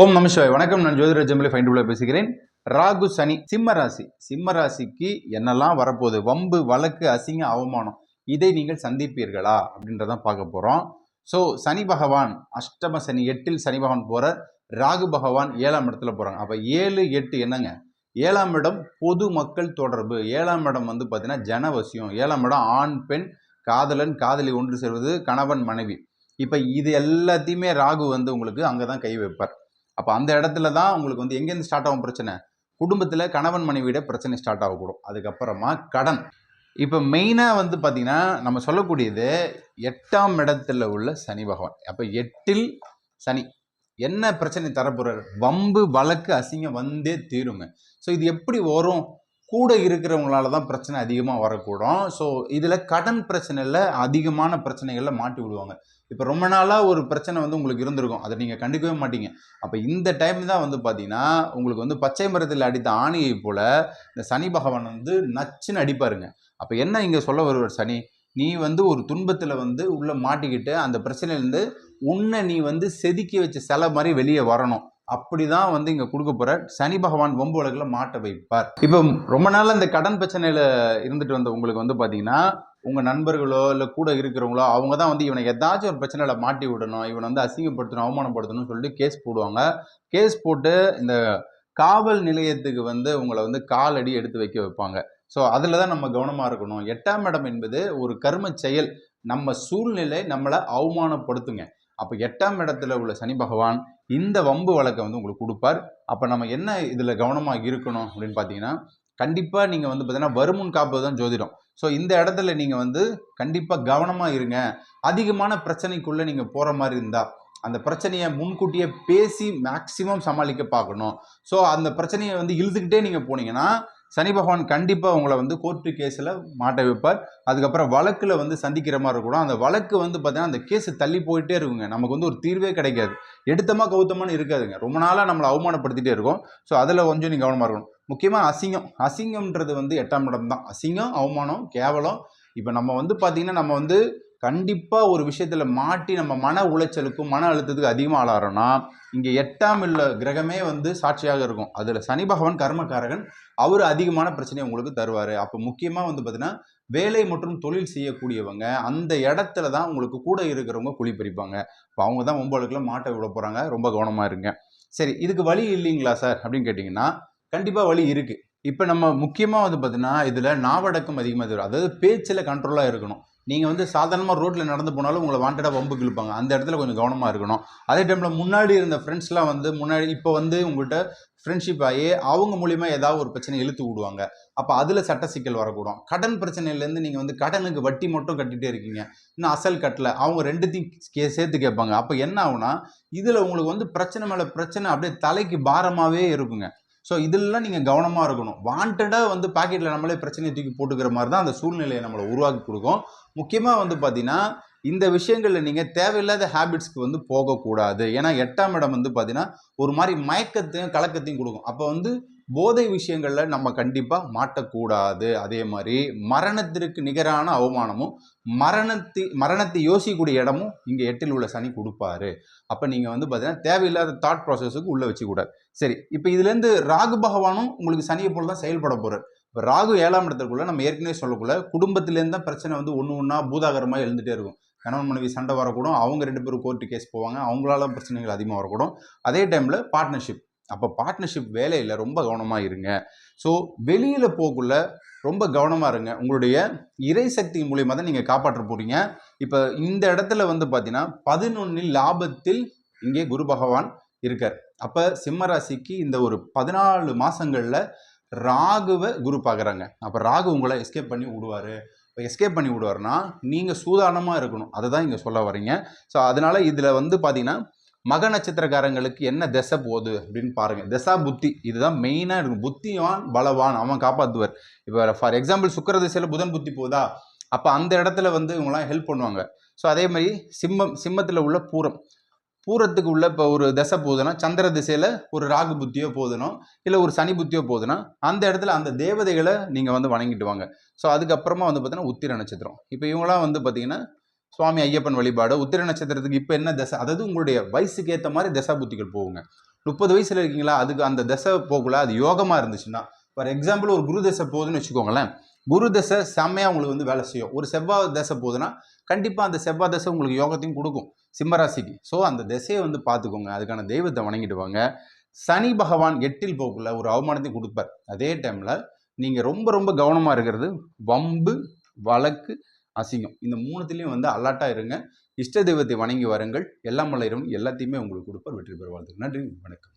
ஓம் நமசிவாய் வணக்கம் நான் ஜோதிர ஜம்பளி ஃபைண்ட் உள்ள பேசுகிறேன். ராகு சனி சிம்ம ராசி. சிம்ம ராசிக்கு என்னெல்லாம் வரப்போகுது? வம்பு வழக்கு அசிங்க அவமானம். இதை நீங்கள் சந்திப்பீர்களா? அப்படின்றதான் பார்க்க போகிறோம் ஸோ சனி பகவான் அஷ்டம சனி எட்டில் சனி பகவான் போகிற ராகு பகவான் ஏழாம் இடத்துல போகிறாங்க அப்போ ஏழு எட்டு என்னங்க? ஏழாம் இடம் பொது மக்கள் தொடர்பு. ஏழாம் இடம் வந்து பார்த்தீங்கன்னா ஜனவசியம் ஏழாம் இடம் ஆண் பெண் காதலன் காதலி ஒன்று சேர்வது கணவன் மனைவி. இப்போ இது எல்லாத்தையுமே ராகு வந்து உங்களுக்கு அங்கே தான் கை வைப்பார். அப்போ அந்த இடத்துல தான் உங்களுக்கு வந்து எங்கேருந்து ஸ்டார்ட் ஆகும் பிரச்சனை? குடும்பத்தில் கணவன் மனைவியிட பிரச்சனை ஸ்டார்ட் ஆகக்கூடும். அதுக்கப்புறமா கடன். இப்போ மெயினாக வந்து பார்த்திங்கன்னா நம்ம சொல்லக்கூடியது எட்டாம் இடத்துல உள்ள சனி பகவான். அப்போ எட்டில் சனி. என்ன பிரச்சனை தரப்போகிறார் வம்பு வழக்கு அசிங்கம் வந்தே தீருங்க. ஸோ இது எப்படி வரும்? கூட இருக்கிறவங்களால தான் பிரச்சனை அதிகமாக வரக்கூடும். ஸோ இதில் கடன் பிரச்சனையில் அதிகமான பிரச்சனைகளில் மாட்டி விடுவாங்க. இப்போ ரொம்ப நாளாக ஒரு பிரச்சனை வந்து உங்களுக்கு இருந்திருக்கும். அதை நீங்கள் கண்டுக்கவே மாட்டீங்க. அப்போ இந்த டைம் தான் வந்து பார்த்தீங்கன்னா உங்களுக்கு வந்து பச்சை மரத்தில் அடித்த ஆணையை போல் இந்த சனி பகவான் வந்து நச்சுன்னு அடிப்பாருங்க. அப்போ என்ன இங்கே சொல்ல வருவார் சனி? நீ வந்து ஒரு துன்பத்தில் வந்து உள்ளே மாட்டிக்கிட்டு அந்த பிரச்சனையிலேருந்து உன்னை நீ வந்து செதுக்கி வச்ச சிலை மாதிரி வெளியே வரணும். அப்படிதான் வந்து இங்கே கொடுக்க போற. சனி பகவான் வம்பு வழக்கில் மாட்ட வைப்பார். இப்போ ரொம்ப நாள் இந்த கடன் பிரச்சனையில் இருந்துட்டு வந்த உங்களுக்கு வந்து பார்த்தீங்கன்னா உங்கள் நண்பர்களோ இல்லை கூட இருக்கிறவங்களோ அவங்க தான் வந்து இவனை ஏதாச்சும் ஒரு பிரச்சனையில் மாட்டி விடணும் இவனை வந்து அசிங்கப்படுத்தணும் அவமானப்படுத்தணும்னு சொல்லிட்டு கேஸ் போடுவாங்க. கேஸ் போட்டு இந்த காவல் நிலையத்துக்கு வந்து உங்களை வந்து காலடி எடுத்து வைக்க வைப்பாங்க. ஸோ அதில் தான் நம்ம கவனமாக இருக்கணும். எட்டாம் இடம் என்பது ஒரு கர்ம செயல். நம்ம சூழ்நிலை நம்மளை அவமானப்படுத்துங்க. அப்போ எட்டாம் இடத்துல உள்ள சனி பகவான் இந்த வம்பு வழக்கை வந்து உங்களுக்கு கொடுப்பார். அப்போ நம்ம என்ன இதில் கவனமாக இருக்கணும் அப்படின்னு பார்த்தீங்கன்னா கண்டிப்பாக நீங்கள் வந்து பார்த்தீங்கன்னா வருமுன் காப்பது தான் ஜோதிடம். ஸோ இந்த இடத்துல நீங்கள் வந்து கண்டிப்பாக கவனமாக இருங்க. அதிகமான பிரச்சனைக்குள்ளே நீங்கள் போகிற மாதிரி இருந்தால் அந்த பிரச்சனையை முன்கூட்டியே பேசி மேக்சிமம் சமாளிக்க பார்க்கணும். ஸோ அந்த பிரச்சனையை வந்து இழுத்துக்கிட்டே நீங்கள் போனீங்கன்னா சனி பகவான் கண்டிப்பாக உங்களை வந்து கோர்ட்டு கேஸில் மாட்ட வைப்பார். அதுக்கப்புறம் வழக்கில் வந்து சந்திக்கிற மாதிரி இருக்கணும். அந்த வழக்கு வந்து பார்த்தீங்கன்னா அந்த கேஸ் தள்ளி போயிட்டே இருக்குங்க. நமக்கு வந்து ஒரு தீர்வே கிடைக்காது. எடுத்தமா கௌத்தமானு இருக்காதுங்க. ரொம்ப நாளாக நம்மளை அவமானப்படுத்திட்டே இருக்கும். ஸோ அதில் கொஞ்சம் நீங்கள் கவனமாக இருக்கணும். முக்கியமாக அசிங்கம். அசிங்கம்ன்றது வந்து எட்டாம் இடம் தான். அசிங்கம் அவமானம் கேவலம். இப்போ நம்ம வந்து பார்த்திங்கன்னா நம்ம வந்து கண்டிப்பாக ஒரு விஷயத்தில் மாட்டி நம்ம மன உளைச்சலுக்கும் மன அழுத்தத்துக்கு அதிகமாக ஆளாகிறோன்னா இங்கே எட்டாம் இல்ல கிரகமே வந்து சாட்சியாக இருக்கும். அதில் சனி பகவான் கர்மகாரகன் அவர் அதிகமான பிரச்சனையை உங்களுக்கு தருவார். அப்போ முக்கியமாக வந்து பார்த்தீங்கன்னா வேலை மற்றும் தொழில் செய்யக்கூடியவங்க அந்த இடத்துல தான் உங்களுக்கு கூட இருக்கிறவங்க குழி பறிப்பாங்க. இப்போ அவங்க தான் ஒம்பளுக்குள்ள மாட்டை விட போகிறாங்க ரொம்ப கவனமாக இருங்க. சரி இதுக்கு வழி இல்லைங்களா சார்? அப்படின்னு கேட்டிங்கன்னா கண்டிப்பாக வழி இருக்குது இப்போ நம்ம முக்கியமாக வந்து பார்த்தீங்கன்னா இதில் நாவடக்கம் அதிகமாக தரும். அதாவது பேச்சில் கண்ட்ரோலாக இருக்கணும். நீங்கள் வந்து சாதாரணமாக ரோட்டில் நடந்து போனாலும் உங்களை வாண்டடாக வம்பு இழுப்பாங்க அந்த இடத்துல கொஞ்சம் கவனமாக இருக்கணும். அதே டைமில் முன்னாடி இருந்த ஃப்ரெண்ட்ஸ்லாம் வந்து முன்னாடி இப்போ வந்து உங்கள்கிட்ட ஃப்ரெண்ட்ஷிப் ஆகி அவங்க மூலிமா ஏதாவது ஒரு பிரச்சனை இழுத்து விடுவாங்க. அப்போ அதில் சட்ட சிக்கல் வரக்கூடும். கடன் பிரச்சனையிலேருந்து நீங்கள் வந்து கடனுக்கு வட்டி மட்டும் கட்டிகிட்டே இருக்கீங்க. இன்னும் அசல் கட்டலை. அவங்க ரெண்டுத்தையும் கே சேர்த்து கேட்பாங்க. அப்போ என்ன ஆகுனா இதில் உங்களுக்கு வந்து பிரச்சனை மேலே பிரச்சனை அப்படியே தலைக்கு பாரமாகவே இருக்குங்க. ஸோ இதெல்லாம் நீங்கள் கவனமாக இருக்கணும். வாண்டடாக வந்து பாக்கெட்டில் நம்மளே பிரச்சனையை தூக்கி போட்டுக்கிற மாதிரி தான் அந்த சூழ்நிலையை நம்மளை உருவாக்கி கொடுக்கும். முக்கியமாக வந்து பார்த்தீங்கன்னா இந்த விஷயங்களில் நீங்கள் தேவையில்லாத ஹேபிட்ஸ்க்கு வந்து போகக்கூடாது. ஏன்னா எட்டாம் இடம் வந்து பார்த்தீங்கன்னா ஒரு மாதிரி மயக்கத்தையும் கலக்கத்தையும் கொடுக்கும். அப்போ வந்து போதை விஷயங்களில் நம்ம கண்டிப்பாக மாட்டக்கூடாது. அதே மாதிரி மரணத்திற்கு நிகரான அவமானமும் மரணத்தை மரணத்தை யோசிக்கக்கூடிய இடமும் இங்கே எட்டில் உள்ள சனி கொடுப்பாரு. அப்போ நீங்கள் வந்து பார்த்தீங்கன்னா தேவையில்லாத தாட் ப்ராசஸுக்கு உள்ளே வச்சுக்கூடாது. சரி இப்போ இதுலேருந்து ராகு பகவானும் உங்களுக்கு சனியை போல் தான் செயல்பட போகிறார் இப்போ ராகு ஏழாம் இடத்துக்குள்ளே நம்ம ஏற்கனவே சொல்லக்குள்ள குடும்பத்திலேருந்து தான் பிரச்சனை வந்து ஒன்று ஒன்றா பூதாகரமாக எழுந்துகிட்டே இருக்கும். கணவன் மனைவி சண்டை வரக்கூடும். அவங்க ரெண்டு பேரும் கோர்ட்டு கேஸ் போவாங்க. அவங்களால பிரச்சனைகள் அதிகமாக வரக்கூடும். அதே டைமில் பார்ட்னர்ஷிப் அப்போ பார்ட்னர்ஷிப் வேலையில் ரொம்ப கவனமாக இருங்க. ஸோ வெளியில் போகக்குள்ள ரொம்ப கவனமாக இருங்க. உங்களுடைய இறை சக்தி மூலியமாக தான் நீங்கள் காப்பாற்ற போகிறீங்க இப்போ இந்த இடத்துல வந்து பார்த்தீங்கன்னா பதினொன்னில் லாபத்தில் இங்கே குரு பகவான் இருக்கார். அப்போ சிம்ம ராசிக்கு இந்த ஒரு பதினாலு மாதங்களில் ராகுவை குரு பார்க்குறாங்க அப்போ ராகு உங்களை எஸ்கேப் பண்ணி விடுவார். இப்போ எஸ்கேப் பண்ணி விடுவார்னா நீங்கள் சூதானமாக இருக்கணும். அதை தான் இங்கே சொல்ல வரீங்க ஸோ அதனால் இதில் வந்து பார்த்தீங்கன்னா மக நட்சத்திரக்காரங்களுக்கு என்ன திசை போகுது அப்படின்னு பாருங்கள் திசா புத்தி. இதுதான் மெயினாக இருக்கும். புத்திவான் பலவான். அவன் காப்பாற்றுவார் இப்போ ஃபார் எக்ஸாம்பிள் சுக்கர திசையில் புதன் புத்தி போதா அப்போ அந்த இடத்துல வந்து இவங்களாம் ஹெல்ப் பண்ணுவாங்க. ஸோ அதே மாதிரி சிம்மம் சிம்மத்தில் உள்ள பூரம். பூரத்துக்கு உள்ள இப்போ ஒரு திசை போகுதுன்னா சந்திர திசையில் ஒரு ராகு புத்தியோ போதுனோ இல்லை ஒரு சனி புத்தியோ போதுனா அந்த இடத்துல அந்த தேவதைகளை நீங்கள் வந்து வணங்கிட்டு வாங்க. ஸோ அதுக்கப்புறமா வந்து பார்த்தீங்கன்னா உத்திர நட்சத்திரம். இப்போ இவங்களாம் வந்து பார்த்தீங்கன்னா சுவாமி ஐயப்பன் வழிபாடு உத்திர நட்சத்திரத்துக்கு இப்போ என்ன தசை? அதாவது உங்களுடைய வயசுக்கு ஏற்ற மாதிரி தசா புத்திகள் போகுங்க. முப்பது வயசில் இருக்கீங்களா? அதுக்கு அந்த தசை போகல அது யோகமாக இருந்துச்சுன்னா ஃபார் எக்ஸாம்பிள் ஒரு குரு தசை போகுதுன்னு வச்சுக்கோங்களேன். குரு தசை செம்மையாக உங்களுக்கு வந்து வேலை செய்யும். ஒரு செவ்வாய் தசை போகுதுன்னா கண்டிப்பாக அந்த செவ்வாய் தசை உங்களுக்கு யோகத்தையும் கொடுக்கும் சிம்மராசிக்கு ஸோ அந்த திசையை வந்து பார்த்துக்கோங்க. அதுக்கான தெய்வத்தை வணங்கிட்டு வாங்க சனி பகவான் எட்டில் போக்குள்ள ஒரு அவமானத்தையும் கொடுப்பார். அதே டைமில் நீங்கள் ரொம்ப ரொம்ப கவனமாக இருக்கிறது வம்பு வழக்கு அசிங்கம். இந்த மூணுத்துலேயும் வந்து அலர்ட்டாக இருங்க. இஷ்ட தெய்வத்தை வணங்கி வாருங்கள். எல்லாம் வளரும் எல்லாத்தையுமே உங்களுக்கு கொடுப்பார். வெற்றி பெறுவார்கள் நன்றி. வணக்கம்.